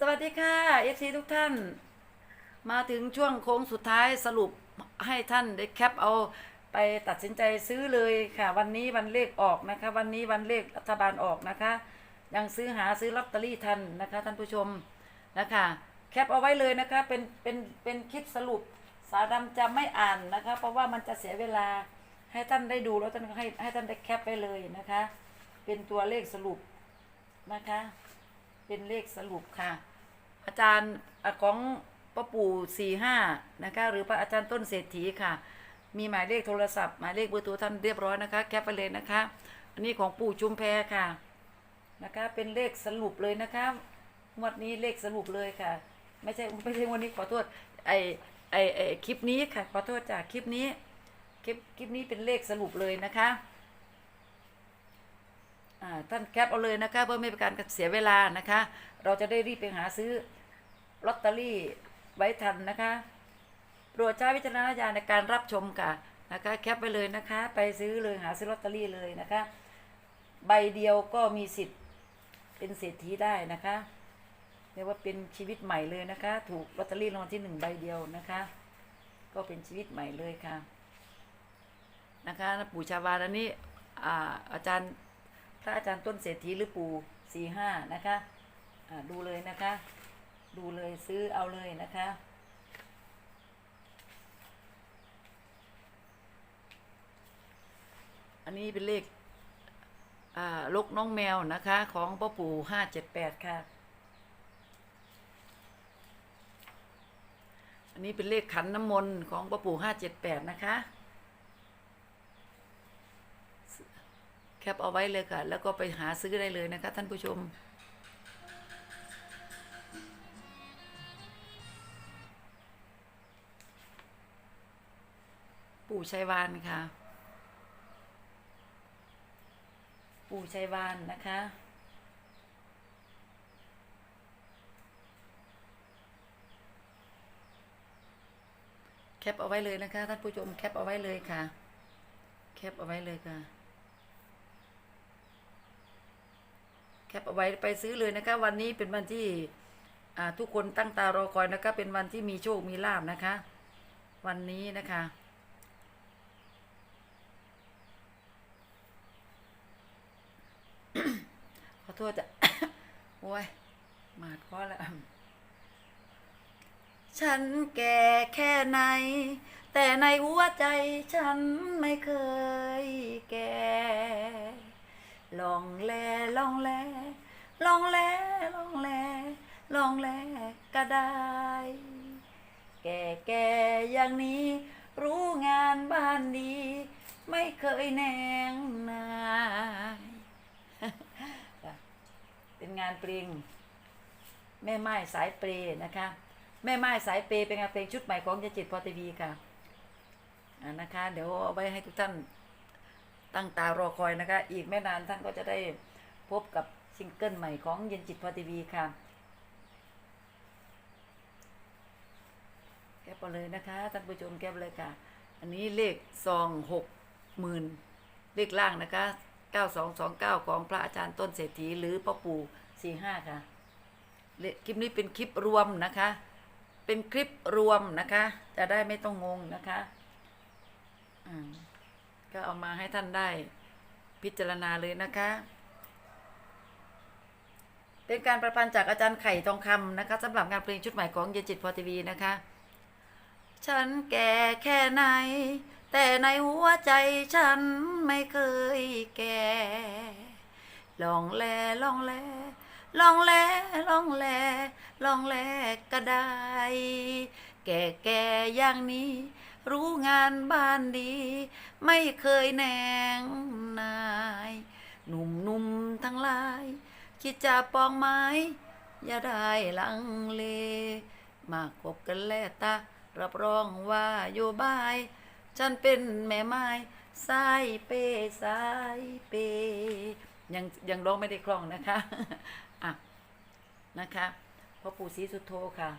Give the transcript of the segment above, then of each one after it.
สวัสดีค่ะเอฟซีทุกท่าน มาถึงช่วงโค้งสุดท้ายสรุปให้ท่านได้แคปเอาไปตัดสินใจซื้อเลยค่ะ วันนี้วันเลขออกนะคะ วันนี้วันเลขรัฐบาลออกนะคะ ยังซื้อหาซื้อลอตเตอรี่ทันนะคะ ท่านผู้ชมนะคะแคปเอาไว้เลยนะคะเป็นเป็นเป็นคลิปสรุปสาวดำจะไม่อ่านนะคะ เพราะว่ามันจะเสียเวลาให้ท่านได้ดูแล้วท่านให้ให้ท่านได้แคปไปเลยนะคะ เป็นตัวเลขสรุปนะคะ เป็นเลขสรุปค่ะ อาจารย์ของพ่อปู่สี่ห้านะคะ หรือพระอาจารย์ต้นเศรษฐีค่ะ มีหมายเลขโทรศัพท์หมายเลขเบอร์โทรท่านเรียบร้อยนะคะ แคปไปเลยนะคะ อันนี้ของปู่ชุมแพค่ะนะคะ เป็นเลขสรุปเลยนะคะงวดนี้เลขสรุปเลยค่ะ ไม่ใช่ไม่ใช่วันนี้ขอโทษไอไอไอคลิปนี้ค่ะขอโทษจากคลิปนี้คลิปคลิปนี้เป็นเลขสรุปเลยนะคะ ท่านแคปเอาเลยนะคะเพื่อไม่เป็นการเสียเวลานะคะ เราจะได้รีบไปหาซื้อลอตเตอรี่ไว้ทันนะคะโปรดใช้วิจารณญาณในการรับชมค่ะนะคะแคปไปเลยนะคะ ไปซื้อเลยหาซื้อลอตเตอรี่เลยนะคะ ใบเดียวก็มีสิทธิ์เป็นเศรษฐีได้นะคะเรียกว่าเป็นชีวิตใหม่เลยนะคะ ถูกลอตเตอรี่รางวัลที่หนึ่งใบเดียวนะคะ ก็เป็นชีวิตใหม่เลยค่ะนะคะปู่ชาวาลอันนี้อาอาจารย์ ระอาจารย์ต้นเศรษฐีหรือปู่สี่ห้านะคะดูเลยนะคะ ดูเลยซื้อเอาเลยนะคะอันนี้เป็นเลขลกน้องแมวนะคะ ของพ่อปู่ห้าเจ็ดแปดค่ะ อันนี้เป็นเลขขันน้ำมนต์ของพ่อปู่ห้าเจ็ดแปดนะคะ แคปเอาไว้เลยค่ะ แล้วก็ไปหาซื้อได้เลยนะคะ ท่านผู้ชม ปู่ชัยวานค่ะ ปู่ชัยวานนะคะ แคปเอาไว้เลยนะคะ ท่านผู้ชมแคปเอาไว้เลยค่ะ แคปเอาไว้เลยค่ะ แค ปเอาไว้ไปซื้อเลยนะคะ วันนี้เป็นวันที่ทุกคนตั้งตารอคอยนะคะ เป็นวันที่มีโชคมีลาบนะคะ วันนี้นะคะขอโทษจ้ะโอ้ยหมาดคอแล้วฉันแก่แค่ไหน แต่ในหัวใจฉันไม่เคยแก่ ลองแลลองแลลองแลลองแลลองแลก็ได้ แก่แก่อย่างนี้ รู้งานบ้านดี ไม่เคยแนงนายเป็นงานเพลงแม่ไม้สายเปร์นะคะ แม่ไม้สายเปร์เป็นงานเพลงชุดใหม่ของยาจิตพอทีวีค่ะอ่านะคะ เดี๋ยวเอาไว้ให้ทุกท่าน ตั้งตารอคอยนะคะ อีกไม่นานท่านก็จะได้พบกับซิงเกิลใหม่ของเย็นจิตพอทีวีค่ะแคปไปเลยนะคะท่านผู้ชมแคปเลยค่ะ อันนี้เลขซองหกหมื่นเลขล่างนะคะเก้าสองสองเก้าของพระอาจารย์ต้นเศรษฐีหรือพ่อปู่สี่ห้าค่ะคลิปนี้เป็นคลิปรวมนะคะ เป็นคลิปรวมนะคะ จะได้ไม่ต้องงงนะคะ อืม ก็เอามาให้ท่านได้พิจารณาเลยนะคะ เป็นการประพันธ์จากอาจารย์ไข่ทองคำนะคะสำหรับงานเพลงชุดใหม่ของเยนจิตพอทีวีนะคะ ฉันแก่แค่ไหน แต่ในหัวใจฉันไม่เคยแก่ ลองแลลองแล ลองแลลองแลลองแลก็ได้ แก่แก่อย่างนี้ รู้งานบ้านดี ไม่เคยแนงนาย หนุ่มหนุ่มทั้งหลาย คิดจะปองไม้ อย่าได้ลังเล มาคบกันแลตารับรองว่าอยู่บาย ฉันเป็นแม่ไม้สายเปสายเปยังยังร้องไม่ได้คล่องนะคะ อะนะคะพ่อปู่ศรีสุโธค่ะ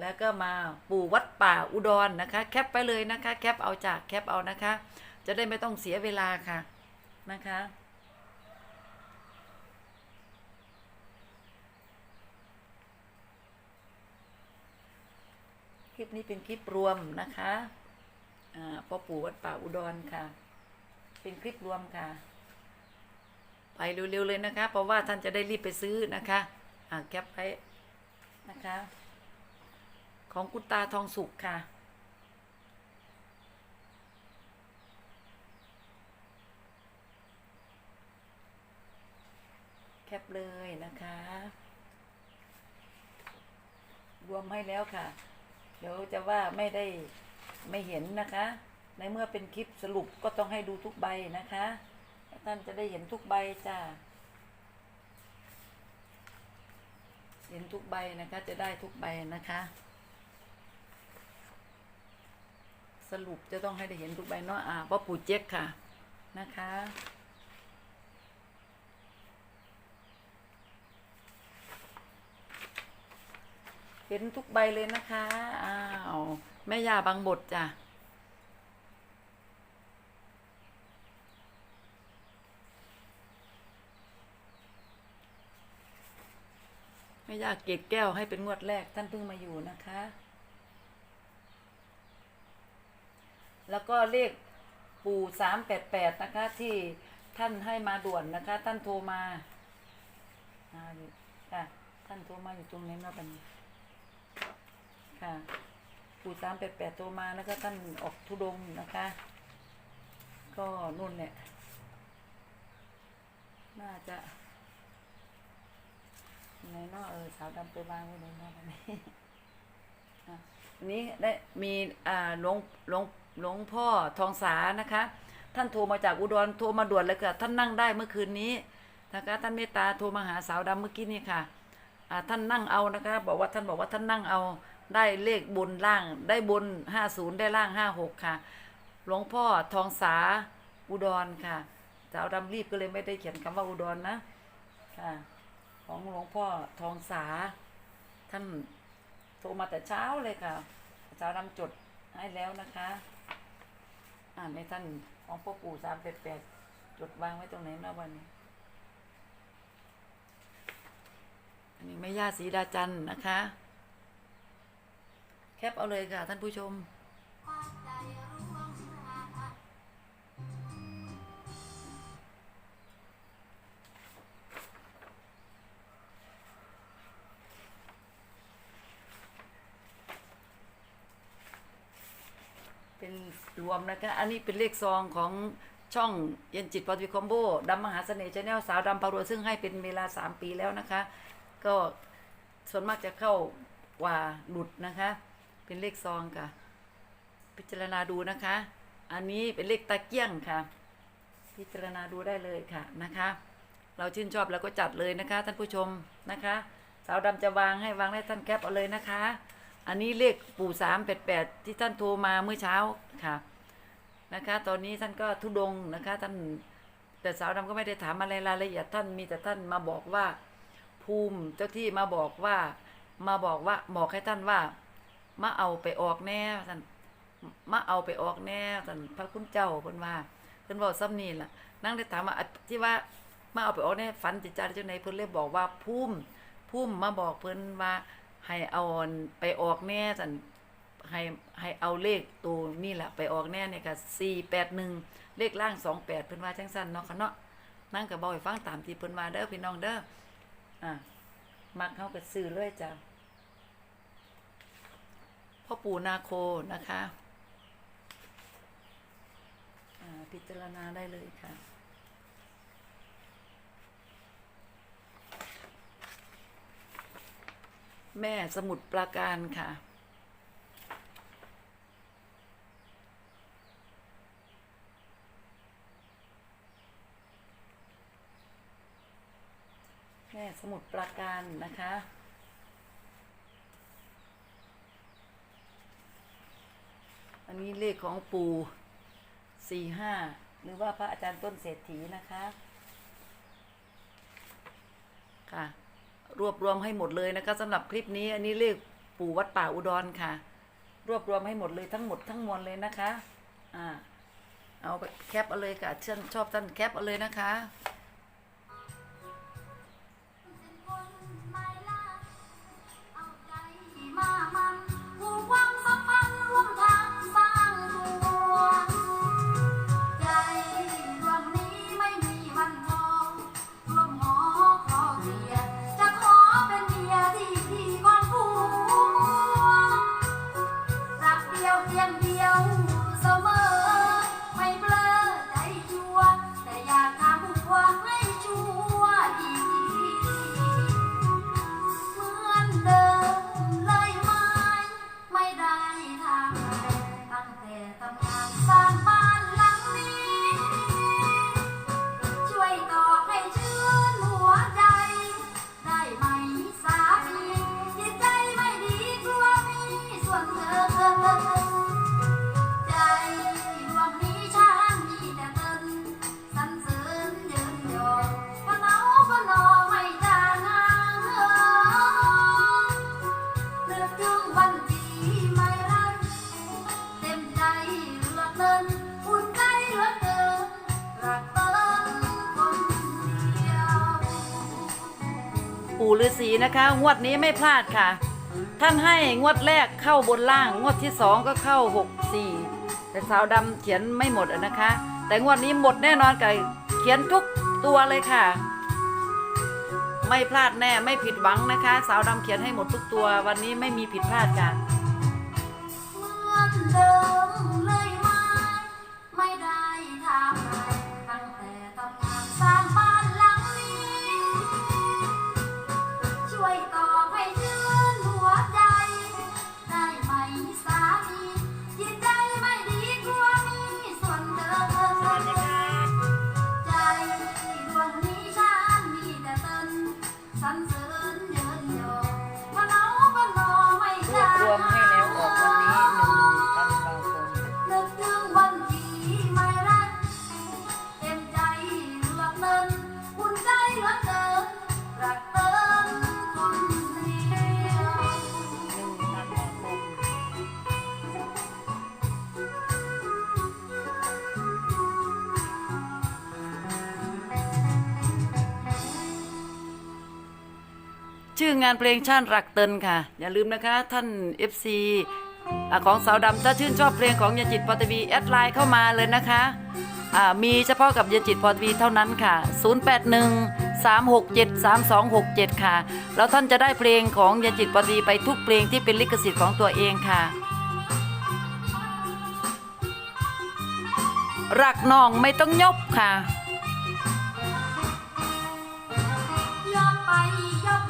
แล้วก็มาปู่วัดป่าอุดรนนะคะ แคปไปเลยนะคะ แคปเอาจากแคปเอานะคะ จะได้ไม่ต้องเสียเวลาค่ะนะคะคลิปนี้เป็นคลิปรวมนะคะพ่อปู่วัดป่าอุดรค่ะ เป็นคลิปรวมค่ะ ไปเร็วๆเลยนะคะ เพราะว่าท่านจะได้รีบไปซื้อนะคะอ่าแคปไว้นะคะ ของคุณตาทองสุขค่ะแคปเลยนะคะ รวมให้แล้วค่ะ เดี๋ยวจะว่าไม่ได้ไม่เห็นนะคะ ในเมื่อเป็นคลิปสรุปก็ต้องให้ดูทุกใบนะคะ ท่านจะได้เห็นทุกใบจ้า เห็นทุกใบนะคะ จะได้ทุกใบนะคะ สรุปจะต้องให้ได้เห็นทุกใบเนาะอ่าพ่อปู่เจ๊กค่ะนะคะเห็นทุกใบเลยนะคะ อ้าว แม่ยาบางบทจ้ะ ม่ย่าเกตแก้วให้เป็นงวดแรกท่านเพิ่งมาอยู่นะคะ แล้วก็เลขปู่สามแปดแปดนะคะ ที่ท่านให้มาด่วนนะคะ ท่านโทรมาค่ะ ท่านโทรมาอยู่ตรงนี้นะบัดนค่ะ ปู่สามแปดแปดโทรมาแล้วก็ท่านออกทุดงนะคะ ก็นู่นเนี่ยน่าจะ ไหนเนาะเออสาวดำไปวางไว้ไหนเนาะอันนี้อันนี้ได้มีอ่าหลวงหลวงหลวงพ่อทองสานะคะ ท่านโทรมาจากอุดรโทรมาด่วนเลยค่ะท่านนั่งได้เมื่อคืนนี้นะคะท่านเมตตาโทรมาหาสาวดำเมื่อกี้นี่ค่ะอ่าท่านนั่งเอานะคะ บอกว่าท่านบอกว่าท่านนั่งเอาได้เลขบนล่างได้บนห้าศูนย์ได้ล่างห้าหกค่ะ หลวงพ่อทองสาอุดรค่ะสาวดำรีบก็เลยไม่ได้เขียนคำว่าอุดรนะค่ะ ของหลวงพ่อทองสา ท่านโทรมาแต่เช้าเลยค่ะสาวดำจดให้แล้วนะคะ อ่านในท่านของพ่อปู่สามแปดแปดจดวางไว้ตรงไหนนะวันนี้อันนี้แม่ย่าสีดาจันนะคะ แคปเอาเลยค่ะท่านผู้ชม เป็นรวมนะคะ อันนี้เป็นเลขซองของช่องเย็นจิตปฏิคอมโบดำมหาเสน่ห์ชาแนลสาวดำปารวยซึ่งให้เป็นเวลาสามปีแล้วนะคะ ก็ส่วนมากจะเข้ากว่าหลุดนะคะ เป็นเลขซองค่ะ พิจารณาดูนะคะ อันนี้เป็นเลขตะเกียงค่ะ พิจารณาดูได้เลยค่ะนะคะ เราชื่นชอบแล้วก็จัดเลยนะคะ ท่านผู้ชมนะคะ สาวดำจะวางให้วางให้ท่านแคปเอาเลยนะคะ อันนี้เลขปู่สามแปดแปดที่ท่านโทรมาเมื่อเช้าค่ะนะคะ ตอนนี้ท่านก็ทุดงนะคะ ท่านแต่สาวดำก็ไม่ได้ถามอะไรรายละเอียดท่านมีแต่ท่านมาบอกว่า ภูมิเจ้าที่มาบอกว่า มาบอกว่าบอกให้ท่านว่า มาเอาไปออกแน่ท่านมาเอาไปออกแน่ท่านพระคุณเจ้าเพิ่นว่าเพิ่นบอกซ้ำนี่ล่ะนั่งได้ถามว่าที่ว่ามาเอาไปออกแน่ฝันจิตใจเจังไดเพิ่นเลยบอกว่าภูมิภูมิมาบอกเพิ่นว่า ให้เอาไปออกแน่ท่านให้ให้เอาเลขตัวนี่แหละไปออกแน่เนี่ยค่ะ481เลขล่าง28เพิ่นว่าจังซั่นเนาะค่ะเนาะนั่งก็บบอกให้ฟังตามที่เพิ่นว่าเด้อพี่น้องเด้ออะมักเข้ากับซื้อเลยจ้ะพ่อปู่นาโคนะคะอ่าพิจารณาได้เลยค่ะ แม่สมุดปราการค่ะ แม่สมุดปราการนะคะอันนี้เลขของปู่สี่ห้าหรือว่าพระอาจารย์ต้นเศรษฐีนะคะ ค่ะ รวบรวมให้หมดเลยนะคะสำหรับคลิปนี้อันนี้เลขปู่วัดป่าอุดรค่ะ รวบรวมให้หมดเลยทั้งหมดทั้งมวลเลยนะคะอ่าเอาแคปเอาเลยค่ะเชื่อชอบท่านแคปเอาเลยนะคะ นะคะ งวดนี้ไม่พลาดค่ะ ท่านให้งวดแรกเข้าบนล่าง งวดที่สองก็เข้าหกสี่แต่สาวดำเขียนไม่หมดนะคะ แต่งวดนี้หมดแน่นอนกับเขียนทุกตัวเลยค่ะ ไม่พลาดแน่ไม่ผิดหวังนะคะ สาวดำเขียนให้หมดทุกตัว วันนี้ไม่มีผิดพลาดค่ะ ชื่องานเพลงชาติรักเตินค่ะ อย่าลืมนะคะท่าน FC อของสาวดำถ้าชื่นชอบเพลงของยาจิตพอตวี แอดไลน์เข้ามาเลยนะคะมีเฉพาะกับยาจิตพอตวีเท่านั้นค่ะ 081 367 3267 ค่ะ แล้วท่านจะได้เพลงของยาจิตพอตวีไปทุกเพลงที่เป็นลิขสิทธิ์ของตัวเองค่ะรักน้องไม่ต้องยบค่ะยอมไปยอม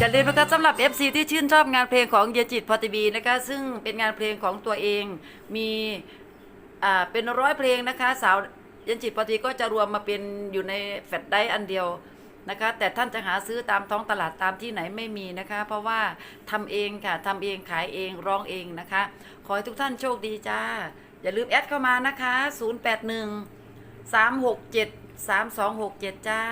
จะเรียนนะคะสำหรับ FC ที่ชื่นชอบงานเพลงของเยจิตพอทีวีนะคะซึ่งเป็นงานเพลงของตัวเองมีอ่าเป็นร้อยเพลงนะคะ สาวเยจิตพอทีก็จะรวมมาเป็นอยู่ในแฟลชไดร์อันเดียวนะคะ แต่ท่านจะหาซื้อตามท้องตลาดตามที่ไหนไม่มีนะคะ เพราะว่าทำเองค่ะทำเองขายเองร้องเองนะคะ ขอให้ทุกท่านโชคดีจ้า อย่าลืมแอดเข้ามานะคะ 081 367 3267 จ้า